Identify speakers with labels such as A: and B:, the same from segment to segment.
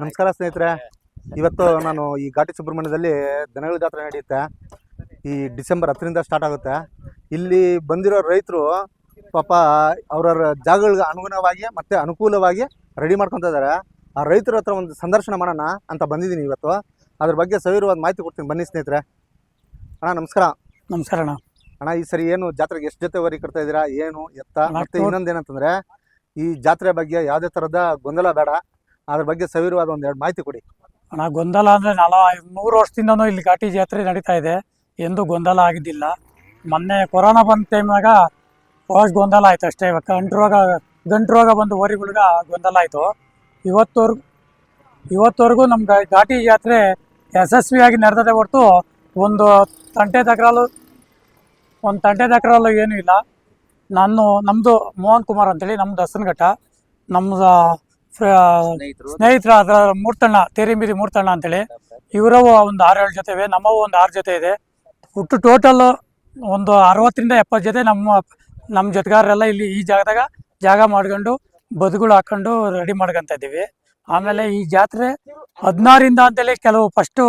A: ನಮಸ್ಕಾರ ಸ್ನೇಹಿತರೆ. ಇವತ್ತು ನಾನು ಈ ಘಾಟಿ ಸುಬ್ರಹ್ಮಣ್ಯದಲ್ಲಿ ದನಗಳ ಜಾತ್ರೆ ನಡೆಯುತ್ತೆ. ಈ ಡಿಸೆಂಬರ್ ಹತ್ತರಿಂದ ಸ್ಟಾರ್ಟ್ ಆಗುತ್ತೆ. ಇಲ್ಲಿ ಬಂದಿರೋ ರೈತರು ಪಾಪ ಅವರವ್ರ ಜಾಗಗಳಿಗೆ ಅನುಗುಣವಾಗಿ ಮತ್ತೆ ಅನುಕೂಲವಾಗಿ ರೆಡಿ ಮಾಡ್ಕೊತಾ ಇದ್ದಾರೆ. ಆ ರೈತರ ಹತ್ರ ಒಂದು ಸಂದರ್ಶನ ಮಾಡೋಣ ಅಂತ ಬಂದಿದ್ದೀನಿ ಇವತ್ತು. ಅದ್ರ ಬಗ್ಗೆ ಸವಿರವಾದ ಮಾಹಿತಿ ಕೊಡ್ತೀನಿ. ಬನ್ನಿ ಸ್ನೇಹಿತರೆ. ಅಣ್ಣ ನಮಸ್ಕಾರ.
B: ನಮಸ್ಕಾರ ಅಣ್ಣ.
A: ಅಣ್ಣ ಈ ಸರಿ ಏನು ಜಾತ್ರೆಗೆ ಎಷ್ಟು ಜೊತೆ ವರಿ ಕಟ್ತಾ ಇದ್ದೀರಾ? ಏನು ಎತ್ತ? ಮತ್ತೆ
B: ಟೋ-
A: ಇನ್ನೊಂದು ಏನಂತಂದ್ರೆ ಈ ಜಾತ್ರೆ ಬಗ್ಗೆ ಯಾವುದೇ ಥರದ ಗೊಂದಲ ಬೇಡ. ಅದ್ರ ಬಗ್ಗೆ ಸವಿರವಾದ ಒಂದೆರಡು ಮಾಹಿತಿ ಕೊಡಿ.
B: ಅಣ್ಣ, ಗೊಂದಲ ಅಂದರೆ ನಲ ನೂರು ವರ್ಷದಿಂದನೂ ಇಲ್ಲಿ ಘಾಟಿ ಜಾತ್ರೆ ನಡೀತಾ ಇದೆ. ಎಂದೂ ಗೊಂದಲ ಆಗಿದ್ದಿಲ್ಲ. ಮೊನ್ನೆ ಕೊರೋನಾ ಬಂದ ಟೈಮ್ನಾಗ ಫಸ್ಟ್ ಗೊಂದಲ ಆಯ್ತು ಅಷ್ಟೇ. ಇವಾಗ ಗಂಟು ರೋಗ ಗಂಟು ರೋಗ ಬಂದು ಓರಿಗಳ್ಗ ಗೊಂದಲ ಆಯಿತು. ಇವತ್ತವರೆಗೂ ಇವತ್ತವರೆಗೂ ನಮ್ಮ ಘಾಟಿ ಜಾತ್ರೆ ಯಶಸ್ವಿಯಾಗಿ ನಡೆದದೆ ಹೊರತು ಒಂದು ತಂಟೆ ತಕರಾಲು ಒಂದು ತಂಟೆ ತಕರಾಲು ಏನೂ ಇಲ್ಲ. ನಾನು ನಮ್ಮದು ಮೋಹನ್ ಕುಮಾರ್ ಅಂತೇಳಿ ನಮ್ಮದು ಹಸನಘಟ್ಟ. ನಮ್ಮದು ಸ್ನೇಹಿತರ ಅದರ ಮೂರ್ತಣ್ಣ ತೇರಿಂಬಿರಿ ಮೂರ್ತಣ್ಣ ಅಂತೇಳಿ. ಇವರವು ಒಂದು ಆರು ಏಳು ಜೊತೆ ಇವೆ ನಮ್ಮವು ಒಂದು ಆರು ಜೊತೆ ಇದೆ. ಒಟ್ಟು ಟೋಟಲ್ ಒಂದು ಅರವತ್ತರಿಂದ ಎಪ್ಪತ್ತು ಜೊತೆ ನಮ್ಮ ನಮ್ಮ ಜೊತೆಗಾರರೆಲ್ಲ ಇಲ್ಲಿ ಈ ಜಾಗದಾಗ ಜಾಗ ಮಾಡ್ಕೊಂಡು ಬದುಗಳು ಹಾಕೊಂಡು ರೆಡಿ ಮಾಡ್ಕೊಂತ ಇದ್ದೀವಿ. ಆಮೇಲೆ ಈ ಜಾತ್ರೆ ಹದಿನಾರಿಂದ ಅಂತೇಳಿ ಕೆಲವು ಫಸ್ಟು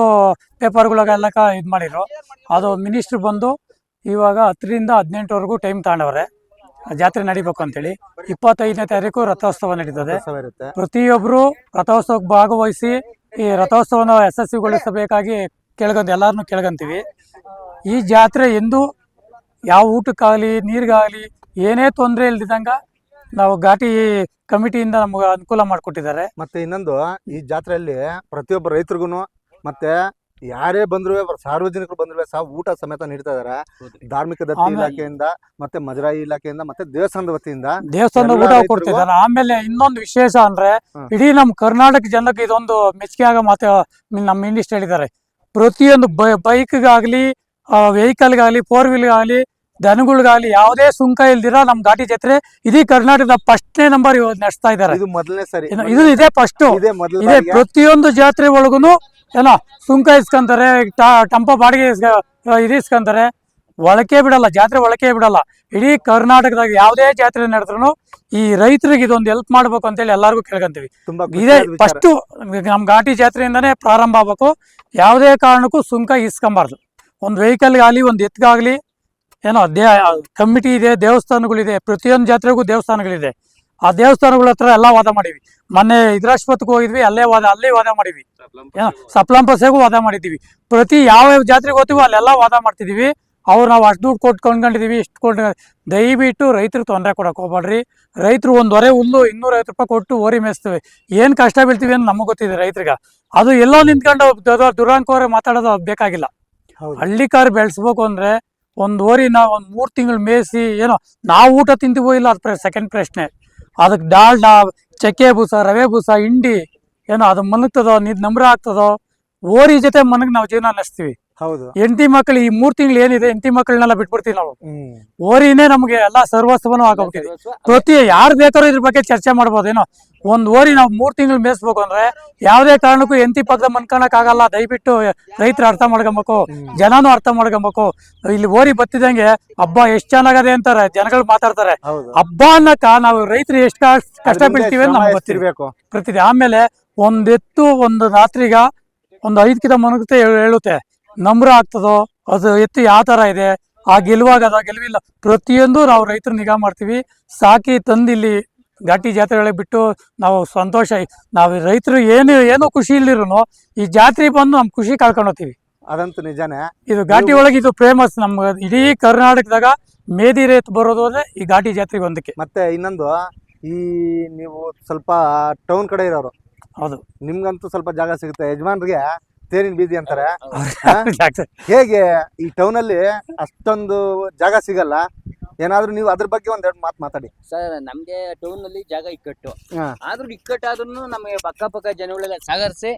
B: ಪೇಪರ್ಗಳಿಗೆಲ್ಲ ಇದು ಮಾಡಿದ್ರು. ಅದು ಮಿನಿಸ್ಟ್ರ್ ಬಂದು ಇವಾಗ ಹತ್ತರಿಂದ ಹದಿನೆಂಟುವರೆಗೂ ಟೈಮ್ ತಗೊಂಡವ್ರೆ. ಜಾತ್ರೆ ನಡಿಬೇಕು ಅಂತೇಳಿ ಇಪ್ಪತ್ತೈದನೇ ತಾರೀಕು ರಥೋತ್ಸವ ನಡೀತದೆ.
A: ಇರುತ್ತೆ.
B: ಪ್ರತಿಯೊಬ್ಬರು ರಥೋತ್ಸವಕ್ಕೆ ಭಾಗವಹಿಸಿ ಈ ರಥೋತ್ಸವನ ಯಶಸ್ವಿಗೊಳಿಸಬೇಕಾಗಿ ಕೇಳ್ಕೊಂತ ಎಲ್ಲಾರನ್ನೂ ಕೆಳಗಂತೀವಿ ಈ ಜಾತ್ರೆ ಎಂದು ಯಾವ ಊಟಕ್ಕಾಗಲಿ ನೀರಿಗಾಗಲಿ ಏನೇ ತೊಂದರೆ ಇಲ್ದಿದ್ದಂಗ ನಾವು ಘಾಟಿ ಕಮಿಟಿಯಿಂದ ನಮ್ಗೆ ಅನುಕೂಲ ಮಾಡಿಕೊಟ್ಟಿದ್ದಾರೆ.
A: ಮತ್ತೆ ಇನ್ನೊಂದು ಈ ಜಾತ್ರೆಯಲ್ಲಿ ಪ್ರತಿಯೊಬ್ಬ ರೈತರಿಗೂ ಮತ್ತೆ ಯಾರೇ ಬಂದ್ರು ಸಾರ್ವಜನಿಕರು ಬಂದ್ರು ಸಹ ಊಟ ಸಮೇತ ನೀಡ್ತಾ ಇದಾರೆ. ಧಾರ್ಮಿಕ ದತ್ತಿ ಇಲಾಖೆಯಿಂದ ಮತ್ತೆ ಮಜರಾಯಿ ಇಲಾಖೆಯಿಂದ ಮತ್ತೆ ದೇವಸ್ಥಾನದ ವತಿಯಿಂದ
B: ದೇವಸ್ಥಾನದ ಊಟ ಕೊಡ್ತಿದ್ದಾರೆ. ಆಮೇಲೆ ಇನ್ನೊಂದು ವಿಶೇಷ ಅಂದ್ರೆ. ಇಡೀ ನಮ್ಮ ಕರ್ನಾಟಕ ಜನಕ್ಕೆ ಇದೊಂದು ಮೆಚ್ಚುಗೆ ಆಗ ಮಾತು ನಮ್ಮ ಇಂಡಿಸ್ಟ್ ಹೇಳಿದ್ದಾರೆ. ಪ್ರತಿಯೊಂದು ಬೈಕ್ಗಾಗ್ಲಿ ವೆಹಿಕಲ್ಗಾಗ್ಲಿ ಫೋರ್ ವೀಲ್ಗಾಗ್ಲಿ ದನಗಳಿಗಾಗಲಿ ಯಾವುದೇ ಸುಂಕ ಇಲ್ದಿರ ನಮ್ಮ ಘಾಟಿ ಜಾತ್ರೆ ಇದೀ ಕರ್ನಾಟಕದ ಫಸ್ಟ್ನೇ ನಂಬರ್ ನಡೆಸ್ತಾ ಇದ್ದಾರೆ.
A: ಇದು ಮೊದಲನೇ ಸರಿ.
B: ಇದು ಇದೆ ಫಸ್ಟ್
A: ಇದೇ ಮೊದಲ
B: ಇದೆ ಪ್ರತಿಯೊಂದು ಜಾತ್ರೆ ಒಳಗುನು ಏನೋ ಸುಂಕ ಇಸ್ಕೊಂತಾರೆ ಟಂಪ ಬಾಡಿಗೆ ಇಸ್ಕ- ಇದು ಇಸ್ಕೊಂತಾರೆ. ಒಳಕೆ ಬಿಡಲ್ಲ ಜಾತ್ರೆ ಒಳಕೆ ಬಿಡಲ್ಲ. ಇಡೀ ಕರ್ನಾಟಕದಾಗ ಯಾವುದೇ ಜಾತ್ರೆ ನಡೆದ್ರು ಈ ರೈತರಿಗೆ ಇದೊಂದು ಹೆಲ್ಪ್ ಮಾಡ್ಬೇಕು ಅಂತೇಳಿ ಎಲ್ಲರಿಗೂ ಕೇಳ್ಕೊಂತೀವಿ. ಇದೇ. ಫಸ್ಟು ನಮ್ಮ ಘಾಟಿ ಜಾತ್ರೆಯಿಂದನೇ ಪ್ರಾರಂಭ ಆಗ್ಬೇಕು. ಯಾವುದೇ ಕಾರಣಕ್ಕೂ ಸುಂಕ ಇಸ್ಕೊಂಬಾರ್ದು. ಒಂದು ವೆಹಿಕಲ್ಗಾಗಲಿ ಒಂದು ಎತ್ಗಾಗಲಿ ಏನೋ ದೇ ಕಮಿಟಿ ಇದೆ ದೇವಸ್ಥಾನಗಳಿದೆ ಪ್ರತಿಯೊಂದು ಜಾತ್ರೆಗೂ ದೇವಸ್ಥಾನಗಳಿದೆ. ಆ ದೇವಸ್ಥಾನಗಳ ಹತ್ರ ಎಲ್ಲ ವಾದ ಮಾಡಿವಿ ಮೊನ್ನೆ ಇದ್ರಾಶ್ಪತ್ಗೆ ಹೋಗಿದ್ವಿ ಅಲ್ಲೇ ವಾದ ಅಲ್ಲೇ ವಾದ ಮಾಡಿವಿ ಸಪ್ಲಂಪಸೆಗೂ ವಾದ ಮಾಡಿದ್ದೀವಿ. ಪ್ರತಿ ಯಾವ ಯಾವ ಜಾತ್ರೆಗೆ ಹೋಗ್ತೀವಿ ಅಲ್ಲೆಲ್ಲ ವಾದ ಮಾಡ್ತಿದ್ದೀವಿ. ಅವ್ರು ನಾವು ಅಷ್ಟು ದುಡ್ಡು ಕೊಟ್ಟು ಕೊಂಡ್ಕೊಂಡಿದ್ದೀವಿ ಇಷ್ಟು ಕೊಟ್ಟು ದಯವಿಟ್ಟು ರೈತರು ತೊಂದರೆ ಕೊಡಕ್ಕೆ ಹೋಗ್ಬೇಡ್ರಿ. ರೈತರು ಒಂದು ಹೊರೆ ಹುಲ್ಲು ಇನ್ನೂರೈವತ್ತು ರೂಪಾಯಿ ಕೊಟ್ಟು ಓರಿ ಮೇಯಿಸ್ತೀವಿ. ಏನು ಕಷ್ಟ ಬೀಳ್ತೀವಿ ಅಂತ ನಮಗೆ ಗೊತ್ತಿದೆ ರೈತರಿಗೆ. ಅದು ಎಲ್ಲೋ ನಿಂತ್ಕೊಂಡು ದ- ದುರಾಂಕವರೆ ಮಾತಾಡೋದು ಬೇಕಾಗಿಲ್ಲ.
A: ಹೌದು.
B: ಹಳ್ಳಿ ಕಾರ್ ಬೆಳೆಸ್ಬೇಕು ಅಂದ್ರೆ ಒಂದು ಓರಿನ ಒಂದು ಮೂರು ತಿಂಗಳು ಮೇಯಿಸಿ ಏನೋ ನಾವು ಊಟ ತಿಂತೀವೋ ಇಲ್ಲ ಅದು ಸೆಕೆಂಡ್ ಪ್ರಶ್ನೆ. ಅದಕ್ಕೆ ಡಾಲ್ಡ, ಚಕ್ಕೆ ಬೂಸ, ರವೆ ಬೂಸ, ಹಿಂಡಿ, ಏನೋ ಅದು ಮನಗ್ತದೋ ನಿದ್ ನಮ್ರ ಆಗ್ತದೋ, ಓರಿ ಜೊತೆ ಮನಗ್ ನಾವು ಜೀವನ ನಡೆಸ್ತೀವಿ.
A: ಹೌದು.
B: ಹೆಂಡತಿ ಮಕ್ಕಳು ಈ ಮೂರ್ ತಿಂಗಳು ಏನಿದೆ ಹೆಂಡತಿ ಮಕ್ಕಳನ್ನೆಲ್ಲ ಬಿಟ್ಬಿಡ್ತೀವಿ ನಾವು. ಓರಿನೇ ನಮ್ಗೆ ಎಲ್ಲ ಸರ್ವಸ್ವನು ಆಗೋಗ್ತಿದೆ ಪ್ರತಿ ಯಾರು ಬೇಕಾದ್ರೂ ಇದ್ರ ಬಗ್ಗೆ ಚರ್ಚೆ ಮಾಡ್ಬೋದೇನೋ ಒಂದ್ ಓರಿ ನಾವು ಮೂರ್ ತಿಂಗಳು ಮೇಯಿಸ್ಬೇಕು ಅಂದ್ರೆ ಯಾವ್ದೇ ಕಾರಣಕ್ಕೂ ಎಂತಿ ಪಕ್ಕದ ಮನ್ಕೊಳಕ್ ಆಗಲ್ಲ. ದಯವಿಟ್ಟು ರೈತರು ಅರ್ಥ ಮಾಡ್ಕೊಬೇಕು ಜನನು ಅರ್ಥ ಮಾಡ್ಕೊಬೇಕು. ಇಲ್ಲಿ ಓರಿ ಬತ್ತಿದಂಗೆ ಹಬ್ಬ ಎಷ್ಟ್ ಚೆನ್ನಾಗದೆ ಅಂತಾರೆ ಜನಗಳು ಮಾತಾಡ್ತಾರೆ. ಹಬ್ಬ ಅನ್ನಕ ನಾವು ರೈತರು ಎಷ್ಟು ಕಷ್ಟ ಬೀಳ್ತೀವಿ ಅಂತ ನಮ್ಗೆ
A: ಗೊತ್ತಿರ್ಬೇಕು
B: ಪ್ರತಿದಿನ ಆಮೇಲೆ ಒಂದ್ ಎತ್ತು ಒಂದು ರಾತ್ರಿಗ ಒಂದು ಐದ್ ಕಿತ ಮನಗುತ್ತೆ ಹೇಳುತ್ತೆ. ನಮ್ರ ಆಗ್ತದೋ ಅದು ಎತ್ತು ಯಾವ ತರ ಇದೆ ಆ ಗೆಲುವಾಗ ಅದ ಗೆಲುವಿಲ್ಲ ಪ್ರತಿಯೊಂದು ನಾವು ರೈತರು ನಿಗಾ ಮಾಡ್ತೀವಿ. ಸಾಕಿ ತಂದು ಇಲ್ಲಿ ಘಾಟಿ ಜಾತ್ರೆಗಳಿಗೆ ಬಿಟ್ಟು ನಾವು ಸಂತೋಷ ನಾವು ರೈತರು ಏನು ಏನೋ ಖುಷಿ ಇಲ್ಲಿರೋ ಈ ಜಾತ್ರೆ ಬಂದು ನಮ್ಮ ಖುಷಿ ಕಳ್ಕೊಂಡೋತೀವಿ
A: ಅದಂತೂ ನಿಜಾನೇ.
B: ಇದು ಘಾಟಿ ಒಳಗೆ ಇದು ಫೇಮಸ್ ನಮ್ಮ ಇಡೀ ಕರ್ನಾಟಕದಾಗ ಮೇದಿ ರೇತ್ ಬರೋದು ಅಂದ್ರೆ ಈ ಘಾಟಿ ಜಾತ್ರೆಗೆ ಒಂದಕ್ಕೆ.
A: ಮತ್ತೆ ಇನ್ನೊಂದು ಈ ನೀವು ಸ್ವಲ್ಪ ಟೌನ್ ಕಡೆ ಇರೋರು
B: ಹೌದು.
A: ನಿಮ್ಗಂತೂ ಸ್ವಲ್ಪ ಜಾಗ ಸಿಗುತ್ತೆ. ಯಜಮಾನ್ರಿಗೆ ತೇರಿನ ಬೀದಿ ಅಂತಾರೆ. ಹೇಗೆ ಈ ಟೌನ್ ಅಲ್ಲಿ ಅಷ್ಟೊಂದು ಜಾಗ ಸಿಗಲ್ಲ. ಏನಾದ್ರೂ ನೀವು ಅದ್ರ ಬಗ್ಗೆ ಒಂದೆರಡು ಮಾತು ಮಾತಾಡಿ.
C: ಸರ್ ನಮ್ಗೆ ಟೌನ್ನಲ್ಲಿ ಜಾಗ ಇಕ್ಕಟ್ಟು. ಆದ್ರೂ ಇಕ್ಕಟ್ಟಾದ್ರೂ ನಮಗೆ ಪಕ್ಕಪಕ್ಕ ಜನಗಳೆಲ್ಲ ಸಹಕರಿಸಿ.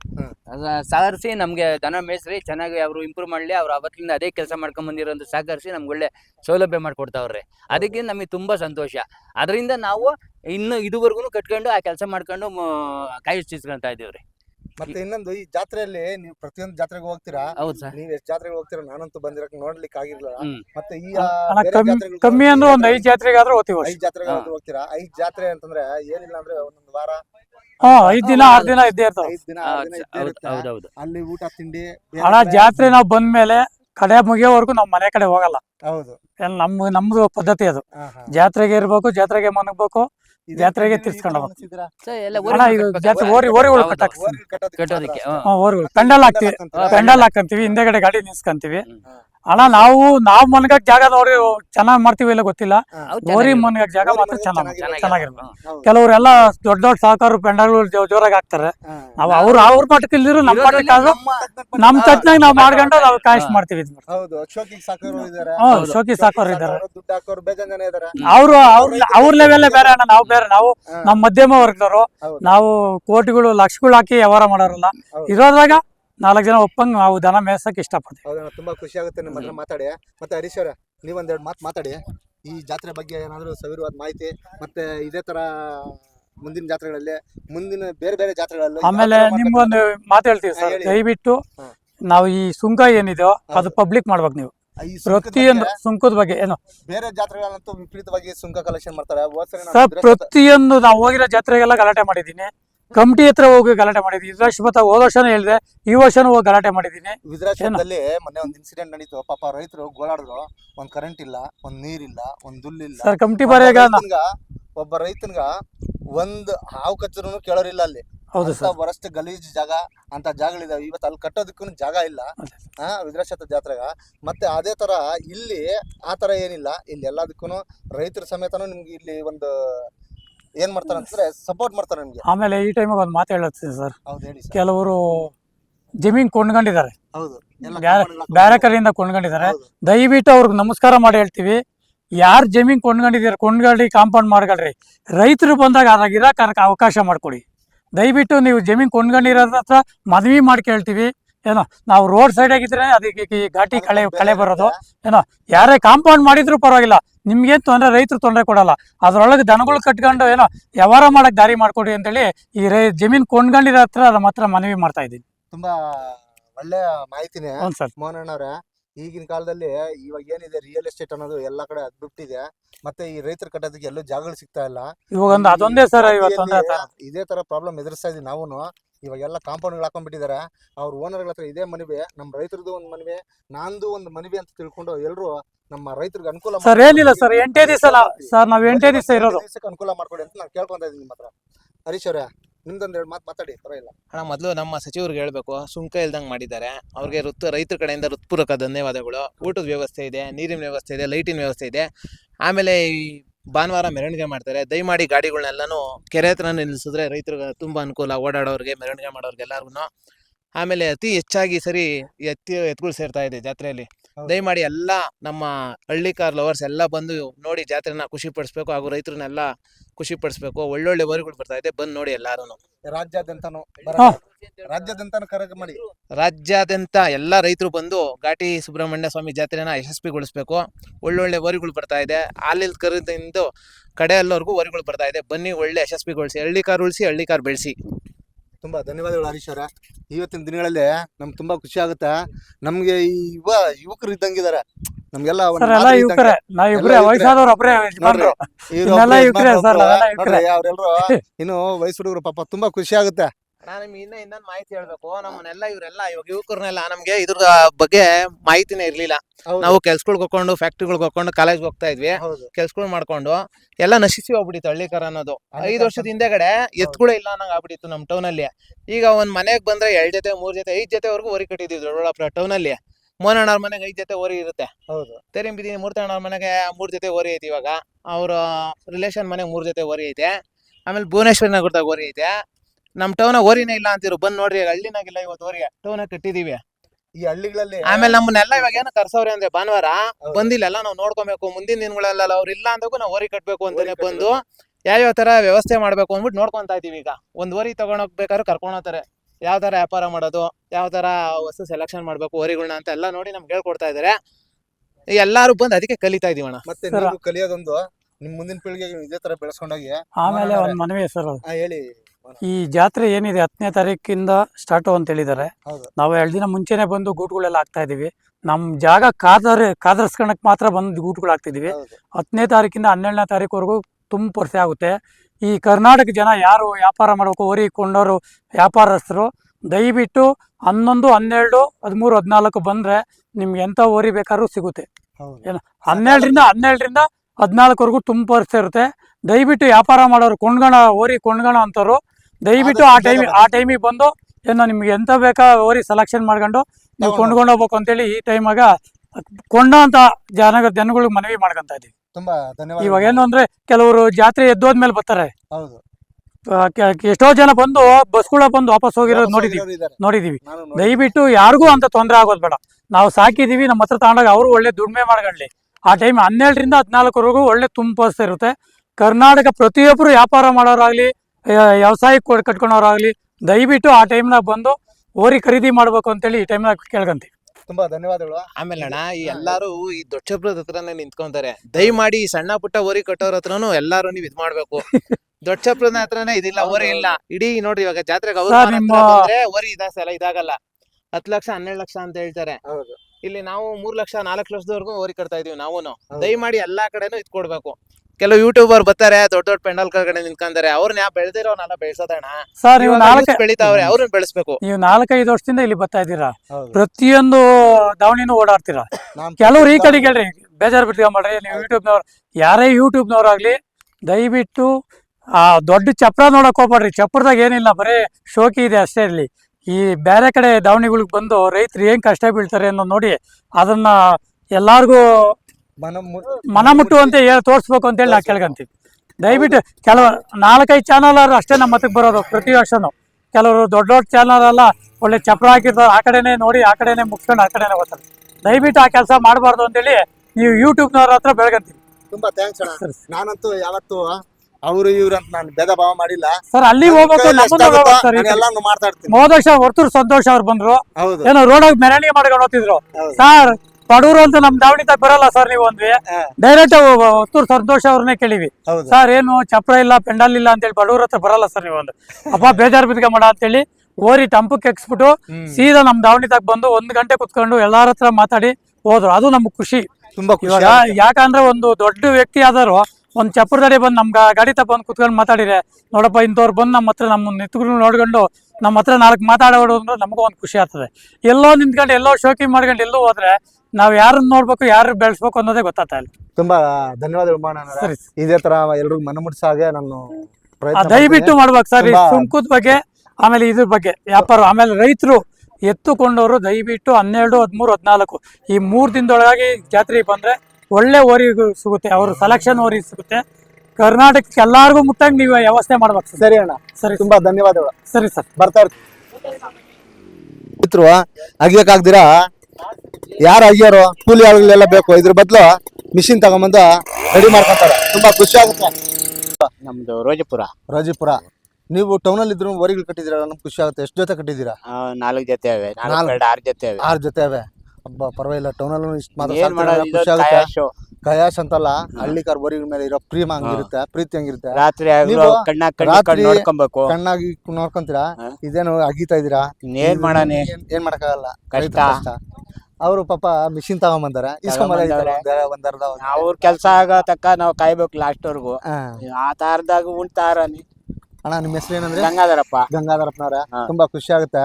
C: ಸಹಕರಿಸಿ ನಮ್ಗೆ ದನ ಮೇಯಿಸ್ರಿ ಚೆನ್ನಾಗಿ ಅವರು ಇಂಪ್ರೂವ್ ಮಾಡ್ಲಿ ಅವ್ರು ಅವತ್ತಿಂದ ಅದೇ ಕೆಲಸ ಮಾಡ್ಕೊಂಡ್ ಬಂದಿರೋದು ಸಹಕರಿಸಿ ನಮ್ಗೆ ಒಳ್ಳೆ ಸೌಲಭ್ಯ ಮಾಡ್ಕೊಡ್ತಾವ್ರಿ. ಅದಕ್ಕೆ ನಮಗೆ ತುಂಬಾ ಸಂತೋಷ. ಅದರಿಂದ ನಾವು ಇನ್ನು ಇದುವರೆಗೂ ಕಟ್ಕೊಂಡು ಆ ಕೆಲಸ ಮಾಡ್ಕೊಂಡು ಮ- ಕಾಯಿ ಚೀಸ್ಕೊಂತ ಇದೀವ್ರಿ
A: ಮತ್ತೆ ಇನ್ನೊಂದು ಈ ಜಾತ್ರೆಯಲ್ಲಿ ನೀವು ಪ್ರತಿಯೊಂದು ಜಾತ್ರೆಗೆ ಹೋಗ್ತೀರಾ?
C: ಹೌದು ಸರ್.
A: ನೀವ್ ಎಷ್ಟ್ ಜಾತ್ರೆಗೆ ಹೋಗ್ತೀರಾ ನಾನಂತೂ ಬಂದಿರಕ್ ನೋಡ್ಲಿಕ್ಕೆ ಆಗಿರ್ಲಿಲ್ಲ.
C: ಹ್ಮ್.
A: ಮತ್ತೆ ಈ
B: ಅಣ್ಣ
A: ಬೇರೆ
B: ಕಮ್ಮಿ
A: ಜಾತ್ರೆಗಳ್ಗೂ
B: ಕಮ್ಮಿ ಅಂದ್ರೆ ಒಂದ್ ಐದ್ ಜಾತ್ರೆಗಾದ್ರೂ ಹೋಗ್ತೀವಿ ಅಷ್ಟೇ.
A: ಐದ್ ಜಾತ್ರೆಗೆ
C: ಹಾ.
A: ಹೋಗ್ತೀರಾ? ಐದ್ ಜಾತ್ರೆ ಅಂತಂದ್ರೆ ಏನಿಲ್ಲ ಅಂದ್ರೆ ಒಂದೊಂದು ವಾರ.
B: ಹಾ ಐದ್ ದಿನ ಆರ್ ದಿನ ಇದ್ದೇ ಇರ್ತಾವ.
A: ಐದ್ ದಿನ ಆರ್ ದಿನ ಇದ್ದೇ
C: ಹೌದು
A: ಇರುತ್ತೆ.
C: ಹೌದೌದು
A: ಅಲ್ಲಿ ಊಟ ತಿಂಡಿ
B: ಅಣ್ಣ
A: ಕಡೆ-
B: ಜಾತ್ರೆ ನಾವು ಬಂದ್ಮೇಲೆ ಕಡೆ ಮುಗಿಯೋವರೆಗೂ ನಾವು ಮನೆ ಕಡೆ ಹೋಗಲ್ಲ.
A: ಹೌದು.
B: ಎಲ್ಲ ನಮ್ಮ ನಮ್ದು ಪದ್ಧತಿ ಅದು.
A: ಹಾ, ಹಾ.
B: ಜಾತ್ರೆಗೆ ಇರ್ಬೇಕು ಜಾತ್ರೆಗೆ ಮನಗ್ಬೇಕು ಜಾತ್ರೆಗೆ ತಿರ್ಸ್ಕೊಂಡು. ಜಾತ್ರೆ ಓರಿ ಓರಿಗಳು
A: ಕಟ್ಟೋದಕ್ಕೆ.
B: ಓರಿಗಳು ಪೆಂಡಲ್ ಹಾಕ್ತಿವಿ? ಪೆಂಡಲ್ ಹಾಕಂತೀವಿ ಹಿಂದೆಗಡೆ ಗಾಡಿ ನಿಲ್ಸ್ಕಂತೀವಿ. ಅಣ್ಣ ನಾವು ನಾವು ಮನ್ಗಕ್ ಜಾಗ ನೋಡಿ ಚೆನ್ನಾಗ್ ಮಾಡ್ತೀವಿ ಇಲ್ಲ ಗೊತ್ತಿಲ್ಲ
C: ಗೋರಿ.
B: ಮನ್ಗಕ್ ಜಾಗ ಮಾತ್ರ
A: ಚೆನ್ನಾಗ್
B: ಚೆನ್ನಾಗಿ
A: ಚೆನ್ನಾಗಿರುತ್ತೆ.
B: ಚೆನ್ನಾಗಿರುತ್ತೆ
A: ಹೌದು.
B: ಕೆಲವರೆಲ್ಲ ದೊಡ್ಡ ದೊಡ್ಡ ಸಾಕಾರ ಪೆಂಡಲ್ಗಳು ಜೋರಾಗಿ ಹಾಕ್ತಾರೆ. ನಾವು ಅವ್ರ ಅವ್ರ ಮಟ್ಟಕ್ಕೆ ಇಲ್ದಿರು ನಮ್ಮ ಮಟ್ಟಕ್ಕೆ ಆದ್ರೂ ನಮ್. ತಟ್ನಾಗ ನಾವು ಮಾಡ್ಕೊಂಡು ನಾವು ಕಾಯಿಸ್ ಮಾಡ್ತೀವಿ ಹ್ಮ್. ಶೋಕಿ ಸಾಕೋರು
A: ಇದಾರೆ
B: ಅವರು ಅವ್ರ ಅವ್ರ ಲೆವೆಲ್ ಬೇರೆ ಅಣ್ಣ ನಾವು ಬೇರೆ ನಾವು. ನಮ್ಮ ಮಧ್ಯಮ ವರ್ಗದವರು ನಾವು ಕೋಟಿಗಳು ಲಕ್ಷಗಳು ಹಾಕಿ ವ್ಯವಹಾರ ಮಾಡೋರಲ್ಲ. ಇರೋದ್ರಾಗ ನಾಲ್ಕು ಜನ ಒಪ್ಪಂಗ್ ನಾವು ದನ ಮೇಯಿಸಕ್ಕೆ ಇಷ್ಟಪಡ್ತೀವಿ.
A: ಹೌದಣ್ಣ ತುಂಬಾ ಖುಷಿ ಆಗುತ್ತೆ ನಿಮ್ಮ ಹತ್ರ ಮಾತಾಡಿ. ಮತ್ತೆ ಹರೀಶ್ ಅವರ ನೀವೊಂದೆರಡು ಮಾತು ಮಾತಾಡಿ. ಈ ಜಾತ್ರೆ ಬಗ್ಗೆ ಏನಾದರೂ ಸವಿರವಾದ ಮಾಹಿತಿ ಮತ್ತೆ ಇದೇ ತರ ಮುಂದಿನ ಜಾತ್ರೆಗಳಲ್ಲಿ ಮುಂದಿನ ಬೇರೆ ಬೇರೆ ಜಾತ್ರೆಗಳಲ್ಲಿ
B: ಆಮೇಲೆ? ನಿಮ್ಗೊಂದು ಮಾತು ಹೇಳ್ತೀವಿ
A: ಹಾ,
B: ಸರ್.
A: ಹೇಳಿ.
B: ದಯವಿಟ್ಟು
A: ಹಾ.
B: ನಾವು ಈ ಸುಂಕ ಏನಿದೆಯೋ ಅದು ಪಬ್ಲಿಕ್ ಮಾಡ್ಬೇಕು ನೀವು.
A: ಈ ಸುಂಕದ
B: ಪ್ರತಿಯೊಂದು
A: ಬಗ್ಗೆ
B: ಸುಂಕದ ಬಗ್ಗೆ ಏನು?
A: ಬೇರೆ ಜಾತ್ರೆಗಳಂತೂ ವಿಪರೀತವಾಗಿ ಸುಂಕ ಕಲೆಕ್ಷನ್ ಮಾಡ್ತಾರೆ. ಹೋದ್ ಸರಿ ನಾನು
B: ಸರ್
A: ವಿದ್ರಾಸ-
B: ಪ್ರತಿಯೊಂದು ನಾವು ಹೋಗಿರೋ ಜಾತ್ರೆಗೆಲ್ಲ ಗಲಾಟೆ ಮಾಡಿದ್ದೀನಿ. ಕಮಿಟಿ ಹತ್ರ ಹೋಗಿ ಗಲಾಟೆ ಮಾಡಿದ್ದೀನಿ ಮತ್ತೆ ಹೋದ ವರ್ಷನೂ ಹೇಳಿದೆ ಈ ವರ್ಷನೂ ಹೋಗಿ ಗಲಾಟೆ ಮಾಡಿದ್ದೀನಿ
A: ವಿದ್ರಾಶ್ರಮದಲ್ಲಿ ಮೊನ್ನೆ ಒಂದು ಇನ್ಸಿಡೆಂಟ್ ನಡೀತು. ಪಾಪ ರೈತರು ಗೋಳಾಡಿದ್ರು. ಒಂದ್ ಕರೆಂಟ್ ಇಲ್ಲ ಒಂದ್ ನೀರಿಲ್ಲ ಒಂದ್ ಹುಲ್ಲಿಲ್ಲ
B: ಸರ್ ಕಮಿಟಿ ಬರೆಯಾಗ
A: ಒಬ್ಬ ರೈತನ್ಗ ಒಂದ್ ಹಾವು ಕಚ್ಚರೂ ಕೇಳೋರಿಲ್ಲ ಅಲ್ಲಿ.
B: ಹೌದು ಸರ್
A: ವರಸ್ಟ್ ಗಲೀಜ್ ಜಾಗ ಅಂತ ಜಾಗಗಳಿದಾವೆ. ಇವತ್ತು ಅಲ್ಲಿ ಕಟ್ಟೋದಕ್ಕೂ ಜಾಗ ಇಲ್ಲ.
B: ಆ
A: ಹಾ ವಿದ್ರಾಶತ ಜಾತ್ರೆಗ. ಮತ್ತೆ ಅದೇ ತರ ಇಲ್ಲಿ ಆ ತರ ಏನಿಲ್ಲ. ಇಲ್ಲಿ ಎಲ್ಲದಕ್ಕೂ ರೈತರ ಸಮೇತನು ನಿಮ್ಗೆ ಇಲ್ಲಿ ಒಂದು ಏನ್ ಮಾಡ್ತಾರೆ ಅಂತಂದ್ರೆ ಸಪೋರ್ಟ್ ಮಾಡ್ತಾರೆ ನಿಮ್ಗೆ.
B: ಆಮೇಲೆ ಈ ಟೈಮಿಗೆ ಒಂದು ಮಾತು ಹೇಳುತ್ತೀನಿ ಸರ್.
A: ಹೌದು ಹೇಳಿ ಸರ್.
B: ಕೆಲವರು ಜಮೀನ್ ಕೊಂಡ್ಕೊಂಡಿದ್ದಾರೆ.
A: ಹೌದು. ಎಲ್ಲ
B: ಬೇರೆ ಕಡೆಯಿಂದ ಕೊಂಡ್ಕೊಂಡಿದ್ದಾರೆ.
A: ಹೌದು.
B: ದಯವಿಟ್ಟು ಅವ್ರಿಗೆ ನಮಸ್ಕಾರ ಮಾಡಿ ಹೇಳ್ತೀವಿ. ಯಾರ್ ಜಮೀನ್ ಕೊಂಡ್ಕೊಂಡಿದ್ದೀರ ಕೊಂಡ್ಕೊಳ್ಳಿ ಕಾಂಪೌಂಡ್ ಮಾಡ್ಕೊಳ್ರಿ ರೈತರು ಬಂದಾಗ ಅದ್ರಾಗ ಇರಕ್ಕೆ ಅದಕ್ಕೆ ಅವಕಾಶ ಮಾಡಿಕೊಡಿ. ದಯವಿಟ್ಟು ನೀವು ಜಮೀನ್ ಕೊಂಡ್ಕೊಂಡಿರೋದ್ರ ಹತ್ರ ಮನವಿ ಮಾಡಿ ಕೇಳ್ತೀವಿ. ಏನೋ ನಾವು ರೋಡ್ ಸೈಡ್ ಆಗಿದ್ರೆ ಅದಕ್ಕೆ ಈ ಘಾಟಿ ಕಳೆ ಕಳೆ ಬರೋದು. ಏನೋ ಯಾರೇ ಕಾಂಪೌಂಡ್ ಮಾಡಿದ್ರು ಪರವಾಗಿಲ್ಲ. ನಿಮ್ಗೇನ್ ತೊಂದರೆ? ರೈತರು ತೊಂದರೆ ಕೊಡಲ್ಲ. ಅದ್ರೊಳಗೆ ದನಗಳು ಕಟ್ಕೊಂಡು ಏನೋ ವ್ಯವಹಾರ ಮಾಡಕ್ ದಾರಿ ಮಾಡ್ಕೊಡಿ ಅಂತೇಳಿ ಈ ರೈ ಜಮೀನ್ ಕೊಂಡ್ಕೊಂಡಿರೋ ಹತ್ರ ನಮ್ಮ ಹತ್ರ ಮನವಿ ಮಾಡ್ತಾ ಇದ್ದೀನಿ.
A: ತುಂಬಾ ಒಳ್ಳೆ ಮಾಹಿತಿನೇ
B: ಹ್ಞೂ ಸರ್.
A: ಮೋಹನಣ್ಣವ್ರೆ ಈಗಿನ ಕಾಲದಲ್ಲಿ ಇವಾಗ ಏನಿದೆ ರಿಯಲ್ ಎಸ್ಟೇಟ್ ಅನ್ನೋದು ಎಲ್ಲಾ ಕಡೆ ಅದ್ಬಿಟ್ಟಿದೆ. ಮತ್ತೆ ಈ ರೈತರು ಕಟ್ಟೋದಕ್ಕೆ ಎಲ್ಲೂ ಜಾಗಗಳು ಸಿಗ್ತಾ ಇಲ್ಲ.
B: ಇವಾಗ ಒಂದು ಅದೊಂದೇ ಸರ್ ಇವತ್ತು ತೊಂದರೆ
A: ಜಾತಿಯಲ್ಲಿ ಇದೇ ತರ ಪ್ರಾಬ್ಲಮ್ ಎದುರಿಸ್ತಾ ಇದೀವಿ ನಾವು ಇವಾಗೆಲ್ಲ ಕಾಂಪೌಂಡ್ ಹಾಕೊಂಡ್ಬಿಟ್ಟಿದ್ದಾರೆ ಅವ್ರ ಓನರ್ಗಳ ಹತ್ರ ಇದೇ ಮನವಿ ನಮ್ಮ ರೈತರದ್ದು ಒಂದು ಮನವಿ ನಾಂದು ಒಂದು ಮನವಿ ಅಂತ ತಿಳ್ಕೊಂಡು ಎಲ್ಲರೂ ನಮ್ಮ ರೈತರಿಗೆ ಅನುಕೂಲ
B: ಸರ್ ಏನಿಲ್ಲ ಸರ್ ಎಂಟೇ ದಿವಸ ಸರ್ ನಾವು ಎಂಟೇ ದಿವಸ ಇರೋದು.
A: ಅನುಕೂಲ ಮಾಡ್ಕೊಡಿ ಅಂತ ನಾನು ಕೇಳ್ಕೊಂತ ಇದ್ದೀನಿ ನಿಮ್ಮ ಹತ್ರ ಹರೀಶ್ ಅವರೇ ನಿಮ್ದೊಂದ್ ಎರಡು ಮಾತು ಮಾತಾಡಿ ಪರವಾಗಿಲ್ಲ.
D: ಅಣ್ಣ ಮೊದಲು ನಮ್ಮ ಸಚಿವರಿಗೆ ಹೇಳಬೇಕು ಸುಂಕ ಇಲ್ದಂಗೆ ಮಾಡಿದ್ದಾರೆ. ಅವ್ರಿಗೆ ಋತು ರೈತರ ಕಡೆಯಿಂದ ಹೃತ್ಪೂರ್ವಕ ಧನ್ಯವಾದಗಳು. ಊಟದ ವ್ಯವಸ್ಥೆ ಇದೆ ನೀರಿನ ವ್ಯವಸ್ಥೆ ಇದೆ ಲೈಟಿನ ವ್ಯವಸ್ಥೆ ಇದೆ. ಆಮೇಲೆ ಈ ಭಾನುವಾರ ಮೆರವಣಿಗೆ ಮಾಡ್ತಾರೆ. ದಯಮಾಡಿ ಗಾಡಿಗಳನ್ನೆಲ್ಲನೂ ಕೆರೆ ಹತ್ರ ನಿಲ್ಲಿಸಿದ್ರೆ ರೈತರಿಗೆ ತುಂಬ ಅನುಕೂಲ. ಓಡಾಡೋರಿಗೆ, ಮೆರವಣಿಗೆ ಮಾಡೋರಿಗೆ ಎಲ್ಲರಿಗೂ ಆಮೇಲೆ ಅತಿ ಹೆಚ್ಚಾಗಿ ಸರಿ ಎತ್ತಿ ಎತ್ತುಗಳು ಸೇರ್ತಾ ಇದೆ ಜಾತ್ರೆಯಲ್ಲಿ. ದಯಮಾಡಿ ಎಲ್ಲ ನಮ್ಮ ಹಳ್ಳಿ ಕಾರ್ ಲವರ್ಸ್ ಎಲ್ಲ ಬಂದು ನೋಡಿ ಜಾತ್ರೆನ ಖುಷಿ ಪಡಿಸ್ಬೇಕು ಹಾಗೂ ರೈತರನ್ನೆಲ್ಲ ಖುಷಿ ಪಡಿಸ್ಬೇಕು. ಒಳ್ಳೊಳ್ಳೆ ವರಿಗಳು ಬರ್ತಾ ಇದೆ. ಬಂದು ನೋಡಿ ಎಲ್ಲಾರು
A: ರಾಜ್ಯಾದ್ಯಂತನೂ
B: ಬರ-
A: ರಾಜ್ಯಾದ್ಯಂತನೂ ಮಾಡಿ.
D: ರಾಜ್ಯಾದ್ಯಂತ ಎಲ್ಲ ರೈತರು ಬಂದು ಘಾಟಿ ಸುಬ್ರಹ್ಮಣ್ಯ ಸ್ವಾಮಿ ಜಾತ್ರೆನ ಯಶಸ್ವಿಗೊಳಿಸ್ಬೇಕು. ಒಳ್ಳೊಳ್ಳೆ ವರಿಗಳು ಬರ್ತಾ ಇದೆ. ಹಾಲಿಲ್ ಕರದಿಂದ ಕಡೆ ಎಲ್ಲವರೆಗೂ ವರಿಗಳು ಬರ್ತಾ ಇದೆ. ಬನ್ನಿ ಒಳ್ಳೆ ಯಶಸ್ವಿಗೊಳಿಸಿ. ಹಳ್ಳಿ ಕಾರ್ ಉಳಿಸಿ ಹಳ್ಳಿ ಕಾರ್ ಬೆಳೆಸಿ.
A: ತುಂಬಾ ಧನ್ಯವಾದಗಳು ಹರೀಶ್ ಅವರ ಇವತ್ತಿನ ದಿನಗಳಲ್ಲಿ ನಮ್ಗೆ ತುಂಬಾ ಖುಷಿ ಆಗುತ್ತೆ ನಮ್ಗೆ ಈ ಯುವ ಯುವಕರು ಇದ್ದಂಗಿದಾರೆ ನಮ್ಗೆಲ್ಲ ಒಂದ್
B: ಸರ್ ಎಲ್ಲ
A: ಮಾದರಿ
B: ಯುವಕರೇ ನಾವ್ ಇಬ್ರೇ
A: ಎಲ್ಲ ಯುವಕರೇ.
B: ವಯಸ್ಸಾದವ್ರು ಒಬ್ರೇ ಯಜಮಾನ್ರು
A: ಇವ್ರು
B: ಇನ್ನೆಲ್ಲ
A: ಒಬ್ರು
B: ಯುವಕರೇ ಸರ್,
A: ಒಬ್ರು.
B: ನಾವೆಲ್ಲ ಯುವಕರೇ.
A: ನೋಡ್ರಿ ಅವ್ರೆಲ್ರು ಇನ್ನು ವಯಸ್ಸು ಹುಡುಗರು ಪಾಪ ತುಂಬಾ ಖುಷಿ ಆಗುತ್ತೆ
D: ನಾನು ನಿಮ್ಗೆ ಇನ್ನ ಇನ್ನೊಂದು ಮಾಹಿತಿ ಹೇಳ್ಬೇಕು. ನಮ್ಮನ್ನೆಲ್ಲ ಇವರೆಲ್ಲ ಇವಾಗ ಯುವಕರನ್ನೆಲ್ಲ ನಮ್ಗೆ ಇದ್ರ ಬಗ್ಗೆ ಮಾಹಿತಿನೇ ಇರ್ಲಿಲ್ಲ.
A: ಹೌದು.
D: ನಾವು ಕೆಲ್ಸಗಳ್ಗೆ ಹೋಗ್ಕೊಂಡು ಫ್ಯಾಕ್ಟ್ರಿಗಳ್ಗೆ ಹೋಗ್ಕೊಂಡು ಕಾಲೇಜ್ಗೆ ಹೋಗ್ತಾ ಇದ್ವಿ.
A: ಹೌದು.
D: ಕೆಲ್ಸಗಳು ಮಾಡ್ಕೊಂಡು ಎಲ್ಲ ನಶಿಸಿ ಹೋಗ್ಬಿಟ್ಟಿತ್ತು ಹಳ್ಳಿಕರ ಅನ್ನೋದು. ಐದು ವರ್ಷದ ಹಿಂದೆಗಡೆ ಎತ್ಗಳು ಇಲ್ಲ ಅನ್ನಂಗ್ ಆಗ್ಬಿಟ್ಟಿತ್ತು ನಮ್ಮ ಟೌನ್ ಅಲ್ಲಿ. ಈಗ ಒಂದ್ ಮನೆಗ್ ಬಂದ್ರೆ ಎರಡ್ ಜೊತೆ ಮೂರ್ ಜೊತೆ ಐದ್ ಜೊತೆವರೆಗೂ ವರಿ ಕಟ್ಟಿದ್ವಿ ದೊಡ್ಡಬಳ್ಳಾಪುರ ಟೌನ್ ಅಲ್ಲಿ. ಮನೆಗೆ ಐದ್ ಜೊತೆ ಓರಿ ಇರುತ್ತೆ.
A: ಹೌದು.
D: ತೆರಿಂಬಿದ್ದೀನಿ ಮೂರ್ತಣ್ಣವ್ರ ಮನೆಗೆ ಮೂರ್ ಜೊತೆ ಓರಿ ಐತಿ ಇವಾಗ. ಅವ್ರ ರಿಲೇಷನ್ ಮನೆಗೆ ಮೂರ್ ಜೊತೆ ಓರಿ ಐತೆ. ಆಮೇಲೆ ಭುವನೇಶ್ವರಿ ನಗರದಾಗ ಓರಿ ಐತೆ. ನಮ್ ಟೌನ್ ಓರಿನೇ ಇಲ್ಲ ಅಂತೀರು. ಬಂದ್ ನೋಡ್ರಿ ಹಳ್ಳಿನಾಗಿಲ್ಲ ಇವತ್ತು ಓರಿಗೆ ಟೌನ್ ಕಟ್ಟಿದೀವಿ.
A: ಈ ಹಳ್ಳಿಗಳಲ್ಲಿ
D: ಆಮೇಲೆ ನಮ್ಮನ್ನೆಲ್ಲ ಇವಾಗ ಏನು ಕರ್ಸವ್ರಿ ಅಂದ್ರೆ ಭಾನುವಾರ. ಬಂದಿಲ್ಲ ಎಲ್ಲ ನಾವು ನೋಡ್ಕೊಬೇಕು. ಮುಂದಿನ ದಿನಗಳೆಲ್ಲ ಅವ್ರು ಇಲ್ಲ ಅಂದಾಗ ನಾವು ಓರಿ ಕಟ್ಬೇಕು ಅಂತಾನೆ
A: ಬಂದು
D: ಬಂದು ಯಾವ್ಯಾವ ತರ ವ್ಯವಸ್ಥೆ ಮಾಡ್ಬೇಕು ಅಂದ್ಬಿಟ್ಟು ನೋಡ್ಕೊಂತ ಇದೀವಿ ಈಗ. ಒಂದ್ ಓರಿ ತಗೊಂಡೋಗ್ಬೇಕಾದ್ರೆ ಕರ್ಕೊಂಡ್ ಹೋಗ್ತಾರೆ. ಯಾವ ತರ ವ್ಯಾಪಾರ ಮಾಡೋದು ಯಾವ ತರ ವಸ್ತು ಸೆಲೆಕ್ಷನ್ ಮಾಡ್ಬೇಕು ಓರಿಗಳನ್ನ ಅಂತ ಎಲ್ಲ ನೋಡಿ ನಮ್ಗೆ ಹೇಳ್ಕೊಡ್ತಾ ಇದಾರೆ. ಎಲ್ಲಾರು ಬಂದು ಅದಕ್ಕೆ ಕಲಿತಾ ಇದೀವಣ್ಣ
A: ಮತ್ತೆ
B: ಸರ್.
A: ನೀವು ಕಲಿಯೋದೊಂದು ನಿಮ್ ಮುಂದಿನ ಪೀಳಿಗೆ ಇದೇ ತರ ಬೆಳೆಸ್ಕೊಂಡೋಗಿ.
B: ಆಮೇಲೆ. ಒಂದ್ ಮನವಿ ಸರ್
A: ಹೇಳಿ.
B: ಈ ಜಾತ್ರೆ ಏನಿದೆ ಹತ್ತನೇ ತಾರೀಕಿಂದ ಸ್ಟಾರ್ಟ್ ಅಂತ ಹೇಳಿದ್ದಾರೆ. ನಾವು ಎರಡು ದಿನ ಮುಂಚೆನೆ ಬಂದು ಗೂಟ್ಗಳೆಲ್ಲ ಆಗ್ತಾ ಇದೀವಿ ನಮ್ ಜಾಗ ಕಾದರ್ ಕಾದರ್ಸ್ಕೊಳಕ್ ಮಾತ್ರ ಬಂದು ಗೂಟ್ಗಳು
A: ಹೌದು.
B: ಹತ್ತನೇ ತಾರೀಕಿಂದ ಹನ್ನೆರಡನೇ ತಾರೀಕುವರೆಗೂ ತುಂಬ ಪರಿಚಯ ಆಗುತ್ತೆ. ಈ ಕರ್ನಾಟಕ ಜನ ಯಾರು ವ್ಯಾಪಾರ ಮಾಡಬೇಕು ಓರಿ ಕೊಂಡವರು ವ್ಯಾಪಾರಸ್ಥರು ದಯವಿಟ್ಟು ಹನ್ನೊಂದು ಹನ್ನೆರಡು ಹದಿಮೂರು ಹದಿನಾಲ್ಕು ಬಂದ್ರೆ ನಿಮ್ಗೆ ಎಂತ ಓರಿ ಬೇಕಾದ್ರೂ ಸಿಗುತ್ತೆ. ಹನ್ನೆರಡರಿಂದ ಹನ್ನೆರಡರಿಂದ ಹದಿನಾಲ್ಕವರೆಗೂ ತುಂಬ ಪರಿಸ್ಥಿತಿ ಇರುತ್ತೆ. ದಯವಿಟ್ಟು ವ್ಯಾಪಾರ ಮಾಡೋರು ಕೊಂಡ್ಗಣ ಓರಿ ಕೊಂಡ್ಗಣ ಅಂತವ್ರು ದಯವಿಟ್ಟು ಆ ಟೈಮ್ ಆ ಟೈಮಿಗೆ ಬಂದು ಏನೋ ನಿಮ್ಗೆ ಎಂತ ಬೇಕಾ ಓರಿ ಸೆಲೆಕ್ಷನ್ ಮಾಡ್ಕೊಂಡು ನೀವು ಕೊಂಡ್ಕೊಂಡು ಹೋಗ್ಬೇಕು ಅಂತೇಳಿ ಈ ಟೈಮಾಗ ಕೊಂಡ ಅಂತ ಜನ ಜನಗಳಿಗೆ ಮನವಿ ಮಾಡ್ಕೊಂತ ಇದೀವಿ
A: ತುಂಬಾ ಧನ್ಯವಾದ
B: ಇವಾಗ ಏನು ಅಂದ್ರೆ ಕೆಲವರು ಜಾತ್ರೆ ಎದ್ದೋದ್ಮೇಲೆ ಬರ್ತಾರೆ.
A: ಹೌದು.
B: ಎಷ್ಟೋ ಜನ ಬಂದು ಬಸ್ಗಳ ಬಂದು ವಾಪಸ್ ಹೋಗಿರೋದು ನೋಡಿದೀವಿ. ನೋಡಿದೀವಿ. ದಯವಿಟ್ಟು ಯಾರಿಗೂ ಅಂತ ತೊಂದರೆ ಆಗೋದು ಬೇಡ. ನಾವು ಸಾಕಿದೀವಿ ನಮ್ಮ ಹತ್ರ ತಗೊಂಡಾಗ ಅವರು ಒಳ್ಳೆ ದುಡಿಮೆ ಮಾಡ್ಕೊಳ್ಳಿ ಆ ಟೈಮ್ ಹನ್ನೆರಡರಿಂದ ಹದಿನಾಲ್ಕರವರೆಗೂ ಒಳ್ಳೆ ತುಂಬ ಇರುತ್ತೆ ಕರ್ನಾಟಕ ಪ್ರತಿಯೊಬ್ಬರು ವ್ಯಾಪಾರ ಮಾಡೋರಾಗ್ಲಿ ವ್ಯವಸಾಯಕ್ಕೆ ಕಟ್ಕೊಳೋರಾಗ್ಲಿ ದಯವಿಟ್ಟು ಆ ಟೈಮ್ನಾಗ ಬಂದು ಓರಿ ಖರೀದಿ ಮಾಡ್ಬೇಕು ಅಂತೇಳಿ ಈ ಟೈಮ್ನಾಗ ಕೇಳ್ಕೊಂತೀವಿ.
A: ತುಂಬಾ ಧನ್ಯವಾದಗಳು.
D: ಆಮೇಲೆ ಅಣ್ಣ ಈ ಎಲ್ಲಾರು ಈ ದೊಡ್ಡ ಹತ್ರನೇ ನಿಂತ್ಕೊಂತಾರೆ. ದಯಮಾಡಿ ಈ ಸಣ್ಣ ಪುಟ್ಟ ಓರಿ ಕಟ್ಟೋರ ಹತ್ರನು ಎಲ್ಲಾರು ನೀವ್ ಇದ್ ಮಾಡ್ಬೇಕು. ದೊಡ್ಡಚಪ್ರದ ಹತ್ರನೇ ಇದಿಲ್ಲ ಓರಿ ಇಲ್ಲ. ಇಡೀ ನೋಡ್ರಿ ಇವಾಗ ಜಾತ್ರೆಗೆ ಓರಿ ಇದಾಸಲ್ಲ ಇದಾಗಲ್ಲ ಹತ್ ಲಕ್ಷ ಹನ್ನೆರಡು ಲಕ್ಷ ಅಂತ ಹೇಳ್ತಾರೆ.
A: ಹೌದು.
D: ಇಲ್ಲಿ ನಾವು ಮೂರ್ ಲಕ್ಷ ನಾಲ್ಕು ಲಕ್ಷದವರೆಗೂ ಓರಿ ಕಟ್ತಾ ಇದೀವಿ ನಾವು
A: ದಯ
D: ದಯಮಾಡಿ ಎಲ್ಲಾ ಕಡೆನೂ ಇದ್ ಕೊಡ್ಬೇಕು ಕೆಲವು ಯೂಟ್ಯೂಬರ್ ಬರ್ತಾರೆ ದೊಡ್ಡ ದೊಡ್ಡ ಪೆಂಡಲ್ ಕಡೆ ನಿಂತ್ಕೊಂಡಾರೆ ಅವ್ರನ್ನ ಯಾವ ಬೆಳೆದಿರೋನೆಲ್ಲ ಬೆಳೆಸೋದಣ್ಣ?
B: ಸರ್ ನೀವು ನಾಲ್ಕು
D: ಬೆಳಿತಾವ್ರೆ ಅವ್ರನ್ನ ಬೆಳೆಸ್ಬೇಕು.
B: ನೀವು ನಾಲ್ಕೈದು ವರ್ಷದಿಂದ ಇಲ್ಲಿ ಬರ್ತಾ ಇದ್ದೀರಾ? ಪ್ರತಿಯೊಂದು ದಾವಣಿನೂ ಓಡಾಡ್ತೀರಾ? ಕೆಲವ್ರು ಈ ಕಡೆಗೆ ಹೇಳ್ರಿ ಬೇಜಾರು ಮಾಡ್ರಿ ನೀವು ಯೂಟ್ಯೂಬ್ನವ್ರು ಯಾರೇ ಯೂಟ್ಯೂಬ್ನವ್ರಾಗ್ಲಿ ದಯವಿಟ್ಟು ಆ ದೊಡ್ಡ ಚಪ್ರ ನೋಡಕ್ ಹೋಗ್ಬೇಡ್ರಿ. ಚಪ್ರದಾಗ ಏನಿಲ್ಲ ಬರೀ ಶೋಕಿ ಇದೆ ಅಷ್ಟೇ ಇರಲಿ ಈ ಬೇರೆ ಕಡೆ ದಾವಣಿಗಳಿಗೆ ಬಂದು ರೈತರು ಏನ್ ಕಷ್ಟ ಬೀಳ್ತಾರೆ ಅನ್ನೋ ನೋಡಿ ಅದನ್ನ ಎಲ್ಲಾರ್ಗೂ
A: ಮನ ಮುಟ್ಟು
B: ಅಂತ ಮುಟ್ಟುವಂತೆ ಹೇಳಿ ತೋರಿಸ್ಬೇಕು ಅಂತೇಳಿ ನಾ ಕೇಳ್ಕೊಂತೀವಿ ದಯವಿಟ್ಟು ಕೆಲವು ನಾಲ್ಕೈದು ಚಾನಲ್ ಅಷ್ಟೇ ನಮ್ಮ ಮತಕ್ಕೆ ಬರೋದು ಪ್ರತಿ ವರ್ಷನೂ. ಕೆಲವರು ದೊಡ್ಡ ದೊಡ್ಡ ಚಾನಲ್ ಎಲ್ಲ ಒಳ್ಳೆ ಚಪ್ರ ಹಾಕಿರ್ತಾರೆ ಆ ಕಡೆನೇ ನೋಡಿ ಆ ಕಡೆನೆ ಮುಗಿಸ್ಕೊಂಡು ಆ ಕಡೆನೆ ಹೋಗ್ತಾರೆ. ದಯವಿಟ್ಟು ಆ ಕೆಲಸ ಮಾಡಬಾರ್ದು ಅಂತೇಳಿ ನೀವು ಯೂಟ್ಯೂಬ್ನವ್ರ ಹತ್ರ ಬೆಳ್ಕೊಂತೀವಿ
A: ತುಂಬಾ ಥ್ಯಾಂಕ್ಸ್ ಅಣ್ಣ.
B: ಸರಿ.
A: ನಾನಂತೂ ಯಾವತ್ತು ಅವರು ಇವ್ರ ಅಂತ ನಾನು ಭೇದ ಭಾವ ಮಾಡಿಲ್ಲ.
B: ಸರ್ ಅಲ್ಲಿ ಹೋಗ್ಬೇಕು
A: ಮಾತಾಡ್ತೀನಿ.
B: ಹೋದ ವರ್ಷ ಹೊರ್ತೂರು ಸಂತೋಷ್ ಅವ್ರು ಬಂದ್ರು.
A: ಹೌದು.
B: ಏನೋ ರೋಡ್ ಮೆರವಣಿಗೆ ಮಾಡ್ಕೊಂಡು ಹೋಗ್ತಿದ್ರು. ಸರ್ ಬಡವರು ಅಂತ ನಮ್ ದಾವಣಿ ತಗ ಬರಲ್ಲ ಸರ್ ನೀವು ಅಂದ್ವಿ. ಡೈರೆಕ್ಟ್ ಹೊತ್ತೂರು ಸಂತೋಷ್ ಅವ್ರನ್ನೇ ಕೇಳಿವಿ. ಸರ್ ಏನು ಚಪ್ರ ಇಲ್ಲ ಪೆಂಡಲ್ ಇಲ್ಲ ಅಂತೇಳಿ ಬಡವ್ರ ಹತ್ರ ಬರಲ್ಲ ಸರ್ ನೀವು ಒಂದು ಅಪ್ಪ ಬೇಜಾರು ಅಂತ ಹೇಳಿ ಓರಿ ಟಂಪಕ್ಕೆ ಎಕ್ಸ್ಬಿಟ್ಟು. ಸೀದಾ ನಮ್ ದಾವಣಿ ತಗ ಬಂದು ಒಂದ್ ಗಂಟೆ ಕುತ್ಕೊಂಡು ಎಲ್ಲಾರ ಹತ್ರ ಮಾತಾಡಿ ಹೋದ್ರು. ಅದು ನಮ್ಗೆ ಖುಷಿ.
A: ತುಂಬಾ
B: ಯಾಕಂದ್ರೆ ಒಂದು ದೊಡ್ಡ ವ್ಯಕ್ತಿ ಆದರೂ ಒಂದ್ ಚಪ್ರದಡಿ ಬಂದು ನಮ್ ಗಾ- ಗಾಡಿ ತಪ್ಪ ಬಂದು ಕುತ್ಕೊಂಡು ಮಾತಾಡಿದ್ರೆ ನೋಡಪ್ಪ ಇಂಥವ್ರು ಬಂದು ನಮ್ಮ ಹತ್ರ ನಮ್ಮ ನಿತ್ಕೊಂಡು ನೋಡ್ಕೊಂಡು ನಮ್ಮ ಹತ್ರ ನಾಲ್ಕು ಮಾತಾಡೋದು ಅಂದ್ರೆ ನಮಗೂ ಒಂದು ಖುಷಿ ಆಗ್ತದೆ. ಎಲ್ಲೋ ನಿಂತ್ಕೊಂಡು ಎಲ್ಲೋ ಶೋಕಿಂಗ್ ಮಾಡ್ಕೊಂಡು ಎಲ್ಲೋ ಹೋದ್ರೆ ನಾವ್ ಯಾರನ್ನ ನೋಡ್ಬೇಕು ಯಾರು ಬೆಳೆಸ್ಬೇಕು ಅನ್ನೋದೇ ಗೊತ್ತಾಗ್ತಾ ಇಲ್ಲ.
A: ತುಂಬಾ ಧನ್ಯವಾದ ಮಾಡೋಣ
B: ಸರಿ
A: ಇದೇ ತರ ಎಲ್ರಿಗೂ ಮನ ಮುಟ್ಸೋ ಹಾಗೆ ನಾನು
B: ಆ,
A: ಪ್ರಯತ್ನ
B: ದಯವಿಟ್ಟು ಮಾಡ್ಬೇಕು ಸರ್ ಈ
A: ತುಂಬಾ-
B: ಸುಂಕದ ಬಗ್ಗೆ ಆಮೇಲೆ ಇದ್ರ ಬಗ್ಗೆ ವ್ಯಾಪಾರ ಆಮೇಲೆ ರೈತರು ಎತ್ತುಕೊಂಡವರು ದಯವಿಟ್ಟು ಹನ್ನೆರಡು ಹದಿಮೂರು ಹದಿನಾಲ್ಕು ಈ ಮೂರ್ ದಿನದೊಳಗಾಗಿ ಜಾತ್ರೆಗೆ ಬಂದ್ರೆ ಒಳ್ಳೆ ಓರಿ ಸಿಗುತ್ತೆ ಅವ್ರ ಸೆಲೆಕ್ಷನ್ ಓರಿ ಸಿಗುತ್ತೆ. ಕರ್ನಾಟಕಕ್ಕೆ ಎಲ್ಲಾರ್ಗು ಮುಟ್ಟಂಗೆ ನೀವು ವ್ಯವಸ್ಥೆ ಮಾಡ್ಬೇಕು ಸರ್.
A: ಸರಿ ಅಣ್ಣ.
B: ಸರಿ
A: ತುಂಬಾ ಧನ್ಯವಾದಗಳು.
B: ಸರಿ ಸರ್.
A: ಬರ್ತಾ ಇರ್ತೀವಿ ಅಗಿಯಕ್ಕಾಗ್ದಿರಾ ಯಾರು ಅಯ್ಯಾರು ಕೂಲಿ ಆಳುಗಳೆಲ್ಲ ಬೇಕು ಇದ್ರ ಬದಲು ಮಿಷಿನ್ ತಗೊಂಬಂದು ರೆಡಿ ಮಾಡ್ಕೊತಾರೆ. ತುಂಬಾ ಖುಷಿ ಆಗುತ್ತೆ.
E: ನಮ್ದು ರೋಜಪುರ.
A: ರಾಜೀಪುರ. ನೀವು ಟೌನ್ ಅಲ್ಲಿ ಇದ್ರು ವರಿಗಳು ಕಟ್ಟಿದ್ದೀರಾ? ನಮ್ಗೆ ಖುಷಿ ಆಗುತ್ತೆ. ಎಷ್ಟು ಜೊತೆ ಕಟ್ಟಿದ್ದೀರಾ?
E: ನಾಲ್ಕು ಜೊತೆ ಅವೆ ನಾಲ್ಕು
A: ನಾಲ್ಕು.
E: ಎರಡು ಆರು ಜೊತೆ ಅವೆ
A: ಆರು ಜೊತೆ ಅವೆ ಹಬ್ಬ ಪರವಾಗಿಲ್ಲ. ಟೌನ್ ಅಲ್ಲೂ ಇಷ್ಟು ಮಾತ್ರ
E: ಏನ್ ಮಾಡೋದು? ಇದು
A: ಖುಷಿ ಆಗುತ್ತೆ.
E: ಕಯಾಶ್
A: ಅಂತಲ್ಲ ಹಳ್ಳಿ ವರಿಗಳ ಮೇಲೆ ಇರೋ ಪ್ರೇಮ ಹಂಗಿರುತ್ತೆ ಪ್ರೀತಿ ಹಂಗಿರುತ್ತೆ.
E: ರಾತ್ರಿ
A: ನೀವು
E: ನೋಡ್ಕೊಬೇಕು.
A: ಕಣ್ಣಾಗಿ ನೋಡ್ಕೊಂತೀರಾ. ಇದೇನು ಅಗಿತಾ ಇದೀರಾ
E: ಏನ್ ಮಾಡೋಣ?
A: ಏನ್- ಮಾಡಕ್ಕಾಗಲ್ಲ.
E: ಕಷ್ಟ.
A: ಅವರು ಪಾಪ ಮಿಷಿನ್ ತಗೊಂಬಂದಾರೆ ಒಂದ್
E: ಅವ್ರ ಕೆಲ್ಸ ಆಗ ತಕ್ಕ ನಾವು ಕಾಯ್ಬೇಕು ಲಾಸ್ಟ್ ವರ್ಗು. ಆ ತಾರದಾಗ ಉಣ್ತಾರ
A: ಅಣ್ಣ ನಿಮ್ಮ ಹೆಸರು ಏನಂದ್ರೆ?
E: ಗಂಗಾಧರಪ್ಪ.
A: ಗಂಗಾಧರಪ್ಪನವ್ರ. ತುಂಬಾ ಖುಷಿ ಆಗುತ್ತೆ.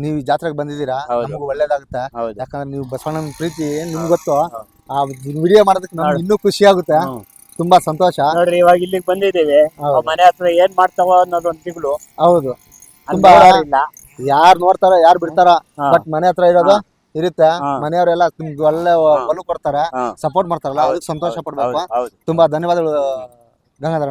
A: ನೀವು ಜಾತ್ರೆಗೆ ಬಂದಿದ್ದೀರಾ. ನಮಗೂ ಒಳ್ಳೇದಾಗುತ್ತೆ. ಯಾಕಂದ್ರೆ ನೀವು ಬಸವಣ್ಣನ ಪ್ರೀತಿ ನಿಮ್ಗೆ ಗೊತ್ತು ಆ ವಿಡಿಯೋ ಮಾಡೋದಕ್ಕೆ ನಮ್ಗೆ ಇನ್ನೂ ಖುಷಿ ಆಗುತ್ತೆ. ತುಂಬಾ ಸಂತೋಷ.
E: ನೋಡ್ರಿ ಇವಾಗ ಇಲ್ಲಿಗೆ ಬಂದಿದ್ದೇವೆ. ಮನೆ ಹತ್ರ ಏನ್ ಮಾಡ್ತಾವ ಅನ್ನೋದು ಒಂದ್ ತಿಂಗಳು.
A: ಹೌದು. ತುಂಬಾ- ಯಾರು ನೋಡ್ತಾರ ಯಾರ್ ಬಿಡ್ತಾರ ಬಟ್ ಮನೆ ಹತ್ರ ಇರೋದು ಇರುತ್ತೆ. ಮನೆಯವರೆಲ್ಲ ತುಂಬಾ ಒಳ್ಳೆ. ಒಲು ಕೊಡ್ತಾರೆ. ಸಪೋರ್ಟ್ ಮಾಡ್ತಾರಲ್ಲ ಅದಕ್ಕೆ ಸಂತೋಷ ಪಡ್ಬೇಕು. ತುಂಬಾ ಧನ್ಯವಾದಗಳು ಗಂಗಾಧರ